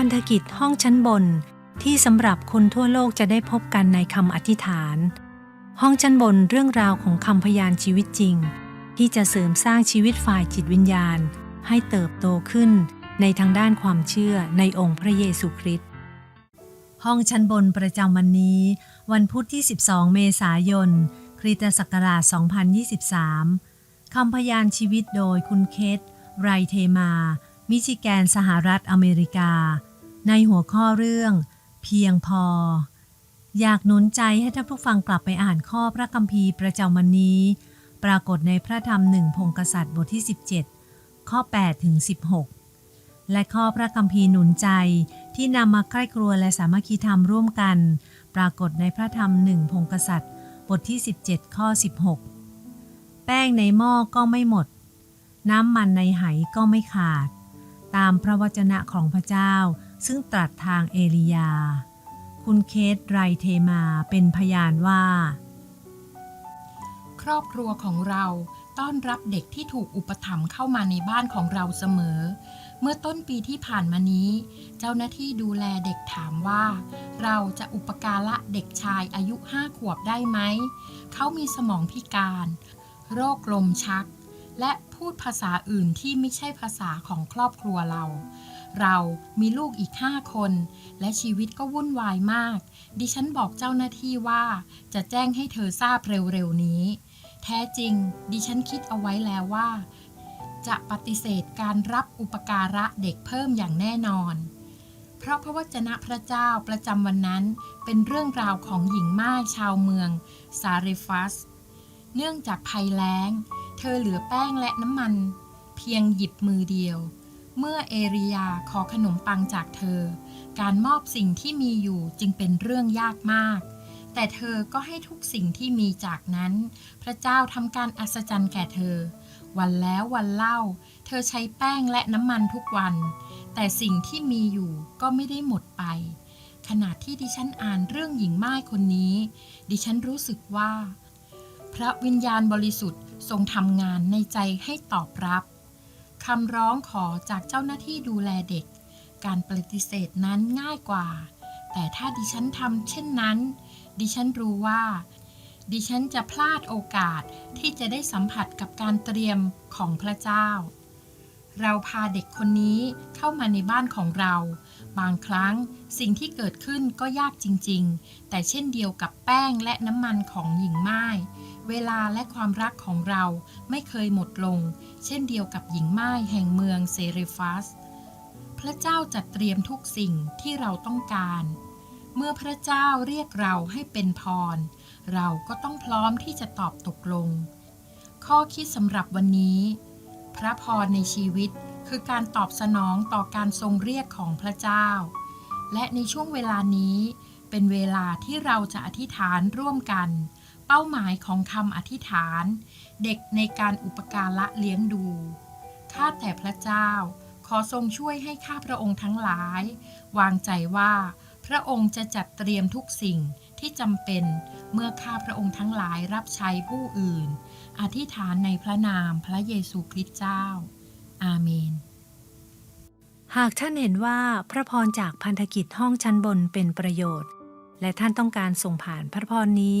พันธกิจห้องชั้นบน ที่สำหรับคนทั่วโลกจะได้พบกันในคำอธิษฐาน ห้องชั้นบนเรื่องราวของคำพยานชีวิตจริง ที่จะเสริมสร้างชีวิตฝ่ายจิตวิญญาณ ให้เติบโตขึ้นในทางด้านความเชื่อในองค์พระเยซูคริสต์ห้องชั้นบนประจำวันนี้ วันพุธที่ 12 เมษายน คริสตศักราช 2023 คำพยานชีวิตโดยคุณเคทไรเทมา มิชิแกนสหรัฐอเมริกา ในหัวข้อเรื่อง เพียงพอ อยากหนุนใจให้ท่านผู้ฟังกลับไปอ่านข้อพระคัมภีร์ประจำวันนี้ ปรากฏในพระธรรมหนึ่งพงกษัตริย์บทที่ 17 ข้อ8ถึง16 และข้อพระคัมภีร์หนุนใจที่นำมาใกล้ครัวและสามัคคีธรรมร่วมกัน ปรากฏในพระธรรมหนึ่งพงกษัตริย์บทที่ 17 ข้อ 16 แป้งในหม้อก็ไม่หมด น้ำมันในไหก็ไม่ขาด ตามพระวจนะของพระเจ้า ซึ่งตรัสทางเอลียา คุณเคทไรเทมาเป็นพยานว่า ครอบครัวของเราต้อนรับเด็กที่ถูกอุปถัมภ์เข้ามาในบ้านของเราเสมอ เมื่อต้นปีที่ผ่านมานี้ เจ้าหน้าที่ดูแลเด็กถามว่า เราจะอุปการะเด็กชายอายุห้าขวบได้ไหม เขามีสมองพิการ โรคลมชัก และพูดภาษาอื่นที่ไม่ใช่ภาษาของครอบครัวเรา เรามีลูกอีกห้าคน และชีวิตก็วุ่นวายมาก ดิฉันบอกเจ้าหน้าที่ว่า จะแจ้งให้เธอทราบเร็วๆนี้ แท้จริง ดิฉันคิดเอาไว้แล้วว่า จะปฏิเสธการรับอุปการะเด็กเพิ่มอย่างแน่นอน เพราะพระวจนะพระเจ้าประจำวันนั้นเป็นเรื่องราวของหญิงม่ายชาวเมืองซาเรฟัส เนื่องจากภัยแล้ง เธอเหลือแป้งและน้ำมัน เพียงหยิบมือเดียว เมื่อเอริยาขอขนมปังจากเธอ การมอบสิ่งที่มีอยู่จึงเป็นเรื่องยากมาก แต่เธอก็ให้ทุกสิ่งที่มีจากนั้น พระเจ้าทำการอัศจรรย์แก่เธอ วันแล้ววันเล่า เธอใช้แป้งและน้ำมันทุกวัน แต่สิ่งที่มีอยู่ก็ไม่ได้หมดไป ขณะที่ดิฉันอ่านเรื่องหญิงม่ายคนนี้ ดิฉันรู้สึกว่า พระวิญญาณบริสุทธิ์ทรงทำงานในใจให้ตอบรับ คำร้องขอจากเจ้าหน้าที่ดูแลเด็ก การปฏิเสธนั้นง่ายกว่า แต่ถ้าดิฉันทำเช่นนั้น ดิฉันรู้ว่า ดิฉันจะพลาดโอกาสที่จะได้สัมผัสกับการเตรียมของพระเจ้า เราพาเด็กคนนี้เข้ามาในบ้านของเรา บางครั้งสิ่งที่เกิดขึ้นก็ยากจริง ๆ แต่เช่นเดียวกับแป้งและน้ำมันของหญิงไม้ เวลาและความรักของเราไม่เคยหมดลง เช่นเดียวกับหญิงไม้แห่งเมืองเซเรฟัส พระเจ้าจัดเตรียมทุกสิ่งที่เราต้องการ เมื่อพระเจ้าเรียกเราให้เป็นพร เราก็ต้องพร้อมที่จะตอบตกลง ข้อคิดสำหรับวันนี้ พระพรในชีวิตคือการตอบสนองต่อการทรงเรียกของพระเจ้า และในช่วงเวลานี้เป็นเวลาที่เราจะอธิษฐานร่วมกัน เป้าหมายของคำอธิษฐาน เด็กในการอุปการะเลี้ยงดู ข้าแต่พระเจ้า ขอทรงช่วยให้ข้าพระองค์ทั้งหลาย วางใจว่า พระองค์จะจัดเตรียมทุกสิ่งที่จำเป็นเมื่อข้าพระองค์ทั้งหลายรับใช้ผู้อื่น อธิษฐานในพระนามพระเยซูคริสต์เจ้า อาเมน หากท่านเห็นว่าพระพรจากพันธกิจห้องชั้นบนเป็นประโยชน์ และท่านต้องการส่งผ่านพระพรนี้